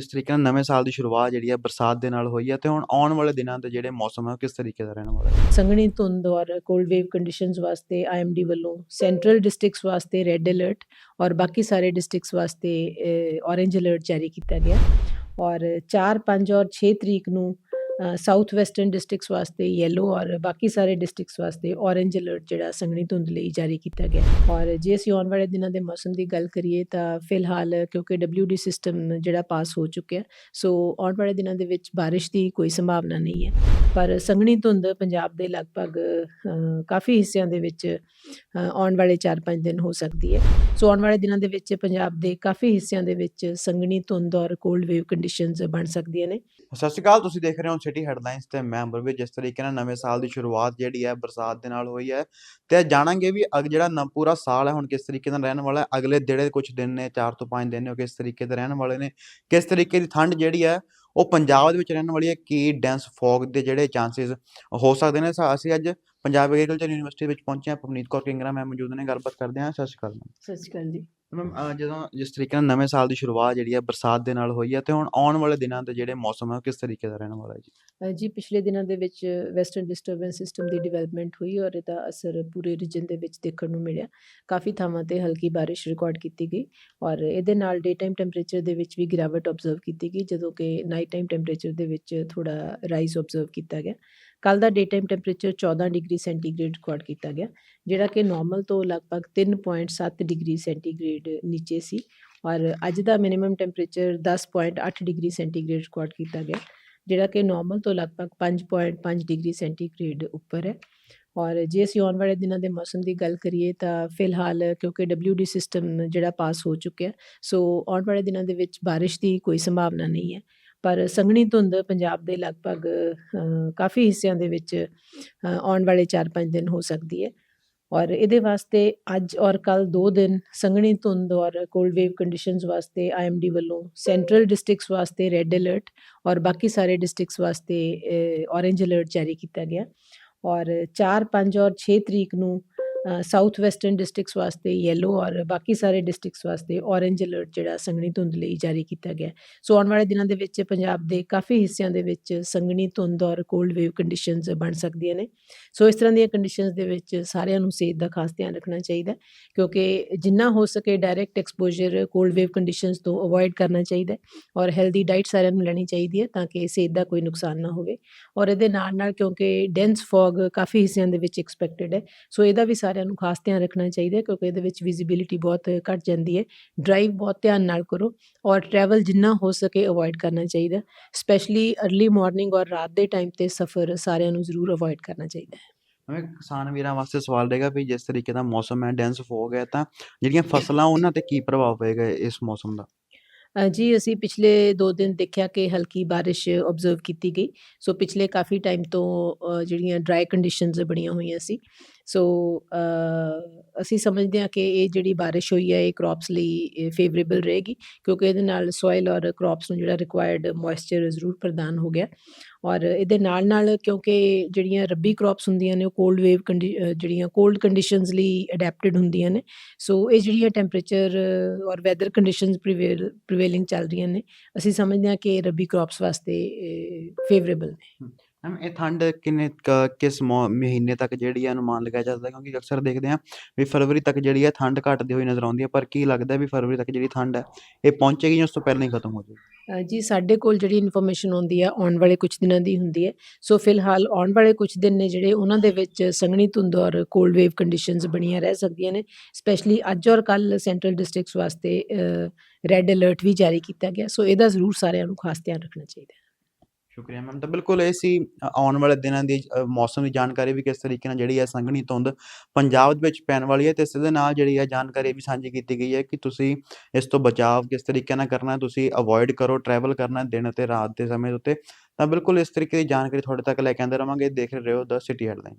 ਜਿਸ ਤਰੀਕੇ ਨਾਲ ਨਵੇਂ ਸਾਲ ਦੀ ਸ਼ੁਰੂਆਤ ਜਿਹੜੀ ਹੈ ਬਰਸਾਤ ਦੇ ਨਾਲ ਹੋਈ ਹੈ ਤੇ ਹੁਣ ਆਉਣ ਵਾਲੇ ਦਿਨਾਂ ਦੇ ਜਿਹੜੇ ਮੌਸਮ ਹੈ ਉਹ ਕਿਸ ਤਰੀਕੇ ਦਾ ਰਹਿਣ ਵਾਲਾ ਹੈ? ਸੰਘਣੀ ਧੁੰਦ ਔਰ ਕੋਲਡ ਵੇਵ ਕੰਡੀਸ਼ਨਸ ਵਾਸਤੇ ਆਈਐਮਡੀ ਵੱਲੋਂ ਸੈਂਟਰਲ ਡਿਸਟ੍ਰਿਕਟਸ ਵਾਸਤੇ ਰੈੱਡ ਅਲਰਟ ਔਰ ਬਾਕੀ ਸਾਰੇ ਡਿਸਟ੍ਰਿਕਟਸ ਵਾਸਤੇ ਔਰੇਂਜ ਅਲਰਟ ਜਾਰੀ ਕੀਤਾ ਗਿਆ। ਔਰ 4 5 ਔਰ 6 ਤਰੀਕ ਨੂੰ ਸਾਊਥ ਵੈਸਟਰਨ ਡਿਸਟ੍ਰਿਕਟਸ ਵਾਸਤੇ ਯੈਲੋ ਔਰ ਬਾਕੀ ਸਾਰੇ ਡਿਸਟ੍ਰਿਕਟਸ ਵਾਸਤੇ ਔਰੇਂਜ ਅਲਰਟ ਜਿਹੜਾ ਸੰਘਣੀ ਧੁੰਦ ਲਈ ਜਾਰੀ ਕੀਤਾ ਗਿਆ। ਔਰ ਜੇ ਅਸੀਂ ਆਉਣ ਵਾਲੇ ਦਿਨਾਂ ਦੇ ਮੌਸਮ ਦੀ ਗੱਲ ਕਰੀਏ ਤਾਂ ਫਿਲਹਾਲ ਕਿਉਂਕਿ WD ਸਿਸਟਮ ਜਿਹੜਾ ਪਾਸ ਹੋ ਚੁੱਕਿਆ ਸੋ ਆਉਣ ਵਾਲੇ ਦਿਨਾਂ ਦੇ ਵਿੱਚ ਬਾਰਿਸ਼ ਦੀ ਕੋਈ ਸੰਭਾਵਨਾ ਨਹੀਂ ਹੈ। ਪਰ ਸੰਘਣੀ ਧੁੰਦ ਪੰਜਾਬ ਦੇ ਲਗਭਗ ਕਾਫੀ ਹਿੱਸਿਆਂ ਦੇ ਵਿੱਚ ਆਉਣ ਵਾਲੇ 4-5 ਦਿਨ ਹੋ ਸਕਦੀ ਹੈ। ਸੋ ਆਉਣ ਵਾਲੇ ਦਿਨਾਂ ਦੇ ਵਿੱਚ ਪੰਜਾਬ ਦੇ ਕਾਫੀ ਹਿੱਸਿਆਂ ਦੇ ਵਿੱਚ ਸੰਘਣੀ ਧੁੰਦ ਔਰ ਕੋਲਡ ਵੇਵ ਕੰਡੀਸ਼ਨਸ ਬਣ ਸਕਦੀਆਂ ਨੇ। ਸਤਿ ਸ਼੍ਰੀ ਅਕਾਲ, ਤੁਸੀਂ ਦੇਖ ਰਹੇ ਹੋ ਸਿਟੀ ਹੈਡਲਾਈਨਸ ਤੇ ਮੈਂ ਅੰਬਰਵੀਰ ਜਿਸ ਤਰੀਕੇ ਨਾਲ ਨਵੇਂ ਸਾਲ ਦੀ ਸ਼ੁਰੂਆਤ ਜਿਹੜੀ ਹੈ ਬਰਸਾਤ ਦੇ ਨਾਲ ਹੋਈ ਹੈ ਤੇ ਜਾਣਾਂਗੇ ਵੀ ਅਗ ਜਿਹੜਾ ਨ ਪੂਰਾ ਸਾਲ ਹੈ ਹੁਣ ਕਿਸ ਤਰੀਕੇ ਨਾਲ ਰਹਿਣ ਵਾਲਾ ਹੈ, ਅਗਲੇ ਜਿਹੜੇ ਕੁਝ ਦਿਨ ਨੇ 4 ਤੋਂ 5 ਦਿਨ ਨੇ ਉਹ ਕਿਸ ਤਰੀਕੇ ਦੇ ਰਹਿਣ ਵਾਲੇ ਨੇ, ਕਿਸ ਤਰੀਕੇ ਦੀ ਠੰਡ ਜਿਹੜੀ ਹੈ ਉਹ ਪੰਜਾਬ ਦੇ ਵਿੱਚ ਰਹਿਣ ਵਾਲੀ ਹੈ, ਕੀ ਡੈਂਸ ਫੌਗ ਦੇ ਜਿਹੜੇ ਚਾਂਸਸ ਹੋ ਸਕਦੇ ਨੇ ਅਸੀਂ ਅੱਜ ਪੰਜਾਬ ਐਗਰੀਕਲਚਰ ਯੂਨੀਵਰਸਿਟੀ ਵਿੱਚ ਪਹੁੰਚੇ ਹਾਂ, ਪਵਨੀਤ ਕੌਰ ਕਿੰਗਰਾ ਮੈਮ ਮੌਜੂਦ ਨੇ, ਗੱਲਬਾਤ ਕਰਦੇ ਹਾਂ, ਸਤਿ ਸ਼੍ਰੀ ਅਕਾਲ ਸਤਿ ਸ਼੍ਰੀ ਅਕਾਲ ਜੀ। ਮੈਮ ਜਦੋਂ ਜਿਸ ਤਰੀਕੇ ਨਾਲ ਨਵੇਂ ਸਾਲ ਦੀ ਸ਼ੁਰੂਆਤ ਜਿਹੜੀ ਹੈ ਬਰਸਾਤ ਦੇ ਨਾਲ ਹੋਈ ਹੈ ਤੇ ਹੁਣ ਆਉਣ ਵਾਲੇ ਦਿਨਾਂ ਦੇ ਜਿਹੜੇ ਮੌਸਮ ਹੈ ਉਹ ਕਿਸ ਤਰੀਕੇ ਦਾ ਰਹਿਣ ਵਾਲਾ ਹੈ ਜੀ? ਜੀ ਪਿਛਲੇ ਦਿਨਾਂ ਦੇ ਵਿੱਚ ਵੈਸਟਰਨ ਡਿਸਟਰਬੈਂਸ ਸਿਸਟਮ ਦੀ ਡਿਵੈਲਪਮੈਂਟ ਹੋਈ ਔਰ ਇਹਦਾ ਅਸਰ ਪੂਰੇ ਰੀਜਨ ਦੇ ਵਿੱਚ ਦੇਖਣ ਨੂੰ ਮਿਲਿਆ। ਕਾਫੀ ਥਾਵਾਂ ਤੇ ਹਲਕੀ ਬਾਰਿਸ਼ ਰਿਕਾਰਡ ਕੀਤੀ ਗਈ ਔਰ ਇਹਦੇ ਨਾਲ ਡੇ ਟਾਈਮ ਟੈਂਪਰੇਚਰ ਦੇ ਵਿੱਚ ਵੀ ਗਿਰਾਵਟ ਆਬਜ਼ਰਵ ਕੀਤੀ ਗਈ ਜਦੋਂ ਕਿ ਨਾਈਟ ਟਾਈਮ ਟੈਂਪਰੇਚਰ ਦੇ ਵਿੱਚ ਥੋੜਾ ਰਾਈਜ਼ ਆਬਜ਼ਰਵ ਕੀਤਾ ਗਿਆ। ਕੱਲ ਦਾ day time temperature 14 degree centigrade record ਕੀਤਾ ਗਿਆ, ਜਿਹੜਾ ਕਿ ਨਾਰਮਲ ਤੋਂ ਲਗਭਗ 3.7 ਡਿਗਰੀ ਸੈਂਟੀਗ੍ਰੇਡ ਨੀਚੇ ਸੀ ਔਰ ਅੱਜ ਦਾ minimum temperature 10.8 degree centigrade record ਕੀਤਾ ਗਿਆ, ਜਿਹੜਾ ਕਿ ਨਾਰਮਲ ਤੋਂ ਲਗਭਗ 5.5 ਡਿਗਰੀ ਸੈਂਟੀਗ੍ਰੇਡ ਉੱਪਰ ਹੈ ਔਰ ਜੇ ਅਸੀਂ ਆਉਣ ਵਾਲੇ ਦਿਨਾਂ ਦੇ ਮੌਸਮ ਦੀ ਗੱਲ ਕਰੀਏ ਤਾਂ ਫਿਲਹਾਲ ਕਿਉਂਕਿ WD ਸਿਸਟਮ ਜਿਹੜਾ ਪਾਸ ਹੋ ਚੁੱਕਿਆ, ਸੋ ਆਉਣ ਵਾਲੇ ਦਿਨਾਂ ਦੇ ਵਿੱਚ ਬਾਰਿਸ਼ ਦੀ ਕੋਈ ਸੰਭਾਵਨਾ ਨਹੀਂ ਹੈ। ਪਰ ਸੰਘਣੀ ਧੁੰਦ ਪੰਜਾਬ ਦੇ ਲਗਭਗ ਕਾਫੀ ਹਿੱਸਿਆਂ ਦੇ ਵਿੱਚ ਆਉਣ ਵਾਲੇ 4-5 ਦਿਨ ਹੋ ਸਕਦੀ ਹੈ। ਔਰ ਇਹਦੇ ਵਾਸਤੇ ਅੱਜ ਔਰ ਕੱਲ 2 ਦਿਨ ਸੰਘਣੀ ਧੁੰਦ ਔਰ ਕੋਲਡ ਵੇਵ ਕੰਡੀਸ਼ਨਸ ਵਾਸਤੇ ਆਈਐਮਡੀ ਵੱਲੋਂ ਸੈਂਟਰਲ ਡਿਸਟ੍ਰਿਕਟਸ ਵਾਸਤੇ ਰੈੱਡ ਅਲਰਟ ਔਰ ਬਾਕੀ ਸਾਰੇ ਡਿਸਟ੍ਰਿਕਟਸ ਵਾਸਤੇ ਔਰੇਂਜ ਅਲਰਟ ਜਾਰੀ ਕੀਤਾ ਗਿਆ। ਔਰ 4 5 ਔਰ 6 ਤਰੀਕ ਨੂੰ ਸਾਊਥ ਵੈਸਟਰਨ ਡਿਸਟ੍ਰਿਕਟਸ ਵਾਸਤੇ ਯੈਲੋ ਔਰ ਬਾਕੀ ਸਾਰੇ ਡਿਸਟ੍ਰਿਕਟਸ ਵਾਸਤੇ ਔਰੇਂਜ ਅਲਰਟ ਜਿਹੜਾ ਸੰਘਣੀ ਧੁੰਦ ਲਈ ਜਾਰੀ ਕੀਤਾ ਗਿਆ ਸੋ ਆਉਣ ਵਾਲੇ ਦਿਨਾਂ ਦੇ ਵਿੱਚ ਪੰਜਾਬ ਦੇ ਕਾਫੀ ਹਿੱਸਿਆਂ ਦੇ ਵਿੱਚ ਸੰਘਣੀ ਧੁੰਦ ਔਰ ਕੋਲਡ ਵੇਵ ਕੰਡੀਸ਼ਨਸ ਬਣ ਸਕਦੀਆਂ ਨੇ। ਸੋ ਇਸ ਤਰ੍ਹਾਂ ਦੀਆਂ ਕੰਡੀਸ਼ਨਸ ਦੇ ਵਿੱਚ ਸਾਰਿਆਂ ਨੂੰ ਸਿਹਤ ਦਾ ਖਾਸ ਧਿਆਨ ਰੱਖਣਾ ਚਾਹੀਦਾ ਕਿਉਂਕਿ ਜਿੰਨਾ ਹੋ ਸਕੇ direct exposure cold wave conditions ਤੋਂ ਅਵੋਇਡ ਕਰਨਾ ਚਾਹੀਦਾ ਔਰ ਹੈਲਦੀ ਡਾਈਟ ਸਾਰਿਆਂ ਨੂੰ ਲੈਣੀ ਚਾਹੀਦੀ ਹੈ ਤਾਂ ਕਿ ਸਿਹਤ ਦਾ ਕੋਈ ਨੁਕਸਾਨ ਨਾ ਹੋਵੇ। ਔਰ ਇਹਦੇ ਨਾਲ ਨਾਲ ਕਿਉਂਕਿ ਡੈਂਸ ਫੌਗ ਕਾਫੀ ਹਿੱਸਿਆਂ ਦੇ ਵਿੱਚ ਐਕਸਪੈਕਟਡ ਹੈ, ਸੋ ਇਹਦਾ ਵੀ ਸਾਰਿਆਂ ਨੂੰ ਖਾਸ ਧਿਆਨ ਰੱਖਣਾ ਚਾਹੀਦਾ ਕਿਉਂਕਿ ਇਹਦੇ ਵਿੱਚ ਵਿਜ਼ਿਬਿਲਿਟੀ ਬਹੁਤ ਘੱਟ ਜਾਂਦੀ ਹੈ। ਡਰਾਈਵ ਬਹੁਤ ਧਿਆਨ ਨਾਲ ਕਰੋ ਔਰ ਟਰੈਵਲ ਜਿੰਨਾ ਹੋ ਸਕੇ ਅਵੋਇਡ ਕਰਨਾ ਚਾਹੀਦਾ ਸਪੈਸ਼ਲੀ अर्ਲੀ ਮਾਰਨਿੰਗ ਔਰ ਰਾਤ ਦੇ ਟਾਈਮ ਤੇ ਸਫ਼ਰ ਸਾਰਿਆਂ ਨੂੰ ਜ਼ਰੂਰ ਅਵੋਇਡ ਕਰਨਾ ਚਾਹੀਦਾ ਹੈ। ਐਵੇਂ ਕਿਸਾਨ ਵੀਰਾਂ ਵਾਸਤੇ ਸਵਾਲ ਰਹੇਗਾ ਵੀ ਜਿਸ ਤਰੀਕੇ ਦਾ ਮੌਸਮ ਹੈ ਡੈਂਸ ਫੋਗ ਹੈ ਤਾਂ ਜਿਹੜੀਆਂ ਫਸਲਾਂ ਉਹਨਾਂ ਤੇ ਕੀ ਪ੍ਰਭਾਵ ਪਏਗਾ ਇਸ ਮੌਸਮ ਦਾ? ਜੀ ਅਸੀਂ ਪਿਛਲੇ 2 ਦਿਨ ਦੇਖਿਆ ਕਿ ਹਲਕੀ ਬਾਰਿਸ਼ ਆਬਜ਼ਰਵ ਕੀਤੀ ਗਈ। ਸੋ ਪਿਛਲੇ ਕਾਫੀ ਟਾਈਮ ਤੋਂ ਜਿਹੜੀਆਂ ਡਰਾਈ ਕੰਡੀਸ਼ਨਸ ਬਣੀਆਂ ਹੋਈਆਂ ਸੀ। ਸੋ ਅਸੀਂ ਸਮਝਦੇ ਹਾਂ ਕਿ ਇਹ ਜਿਹੜੀ ਬਾਰਿਸ਼ ਹੋਈ ਹੈ, ਇਹ ਕ੍ਰੌਪਸ ਲਈ ਫੇਵਰੇਬਲ ਰਹੇਗੀ, ਕਿਉਂਕਿ ਇਹਦੇ ਨਾਲ ਸੋਇਲ ਔਰ ਕ੍ਰੌਪਸ ਨੂੰ ਜਿਹੜਾ ਰਿਕੁਆਇਰਡ ਮੋਇਸਚਰ ਜ਼ਰੂਰ ਪ੍ਰਦਾਨ ਹੋ ਗਿਆ। ਔਰ ਇਹਦੇ ਨਾਲ ਨਾਲ ਕਿਉਂਕਿ ਜਿਹੜੀਆਂ ਰੱਬੀ ਕ੍ਰੌਪਸ ਹੁੰਦੀਆਂ ਨੇ, ਉਹ ਕੋਲਡ ਵੇਵ ਜਿਹੜੀਆਂ ਕੋਲਡ ਕੰਡੀਸ਼ਨਸ ਲਈ ਅਡੈਪਟਡ ਹੁੰਦੀਆਂ ਨੇ। ਸੋ ਇਹ ਜਿਹੜੀਆਂ ਟੈਂਪਰੇਚਰ ਔਰ ਵੈਦਰ ਕੰਡੀਸ਼ਨਸ ਪ੍ਰੀਵੇਲ ਪ੍ਰੀਵੇਲਿੰਗ ਚੱਲ ਰਹੀਆਂ ਨੇ, ਅਸੀਂ ਸਮਝਦੇ ਹਾਂ ਕਿ ਰੱਬੀ ਕ੍ਰੌਪਸ ਵਾਸਤੇ ਫੇਵਰੇਬਲ ਨੇ। ਮੈਮ ਇਹ ਠੰਡ ਕਿੰਨੇ ਕ- ਕਿਸ ਮੌ- ਮਹੀਨੇ ਤੱਕ ਜਿਹੜੀ ਹੈ ਅਨੁਮਾਨ ਲਗਾਇਆ ਜਾ ਸਕਦਾ? ਕਿਉਂਕਿ ਅਕਸਰ ਦੇਖਦੇ ਹਾਂ ਵੀ ਫਰਵਰੀ ਤੱਕ ਜਿਹੜੀ ਹੈ ਠੰਡ ਘਟਦੀ ਹੋਈ ਨਜ਼ਰ ਆਉਂਦੀ ਹੈ ਪਰ ਕੀ ਲੱਗਦਾ ਵੀ ਫਰਵਰੀ ਤੱਕ ਜਿਹੜੀ ਠੰਡ ਹੈ ਇਹ ਪਹੁੰਚੇਗੀ ਜਾਂ ਉਸ ਤੋਂ ਪਹਿਲਾਂ ਹੀ ਖਤਮ ਹੋ ਜਾਏਗੀ? ਅ, ਜੀ ਸਾਡੇ ਕੋਲ ਜਿਹੜੀ ਇਨਫੋਰਮੇਸ਼ਨ ਆਉਂਦੀ ਹੈ ਆਉਣ ਵਾਲੇ ਕੁਝ ਦਿਨਾਂ ਦੀ ਹੁੰਦੀ ਹੈ। ਸੋ ਫਿਲਹਾਲ ਆਉਣ ਵਾਲੇ ਕੁਝ ਦਿਨ ਨੇ ਜਿਹੜੇ ਉਹਨਾਂ ਦੇ ਵਿੱਚ ਸੰਘਣੀ ਧੁੰਦ ਔਰ ਕੋਲਡ ਵੇਵ ਕੰਡੀਸ਼ਨਸ ਬਣੀਆਂ ਰਹਿ ਸਕਦੀਆਂ ਨੇ। ਸਪੈਸ਼ਲੀ ਅੱਜ ਔਰ ਕੱਲ ਸੈਂਟਰਲ ਡਿਸਟ੍ਰਿਕਟਸ ਵਾਸਤੇ ਰੈੱਡ ਅਲਰਟ ਵੀ ਜਾਰੀ ਕੀਤਾ ਗਿਆ। ਸੋ ਇਹਦਾ ਜ਼ਰੂਰ ਸਾਰਿਆਂ ਨੂੰ ਖਾਸ ਧਿਆਨ ਰੱਖਣਾ ਚਾਹੀਦਾ ਹੈ। ਸ਼ੁਕਰੀਆ ਮੈਮ। ਤਾਂ ਬਿਲਕੁਲ ਇਹ ਸੀ ਆਉਣ ਵਾਲੇ ਦਿਨਾਂ ਦੀ ਅ, ਮੌਸਮ ਦੀ ਜਾਣਕਾਰੀ ਵੀ ਕਿਸ ਤਰੀਕੇ ਨਾਲ ਜਿਹੜੀ ਹੈ ਸੰਘਣੀ ਧੁੰਦ ਪੰਜਾਬ ਦੇ ਵਿੱਚ ਪੈਣ ਵਾਲੀ ਹੈ ਤੇ ਇਸ ਦੇ ਨਾਲ ਜਿਹੜੀ ਹੈ ਜਾਣਕਾਰੀ ਵੀ ਸਾਂਝੀ ਕੀਤੀ ਗਈ ਹੈ ਕਿ ਤੁਸੀਂ ਇਸ ਤੋਂ ਬਚਾਅ ਕਿਸ ਤਰੀਕੇ ਨਾਲ ਕਰਨਾ ਹੈ ਤੁਸੀਂ ਅਵੋਇਡ ਕਰੋ ਟਰੈਵਲ ਕਰਨਾ ਦਿਨ ਅਤੇ ਰਾਤ ਦੇ ਸਮੇਂ ਦੇ ਉੱਤੇ। ਤਾਂ ਬਿਲਕੁਲ ਇਸ ਤਰੀਕੇ ਦੀ ਜਾਣਕਾਰੀ ਤੁਹਾਡੇ ਤੱਕ ਲੈ ਕੇ ਆਉਂਦੇ ਰਵਾਂਗੇ। ਦੇਖ ਰਹੇ ਹੋ ਦ ਸਿਟੀ ਹੈਡਲਾਈਨਸ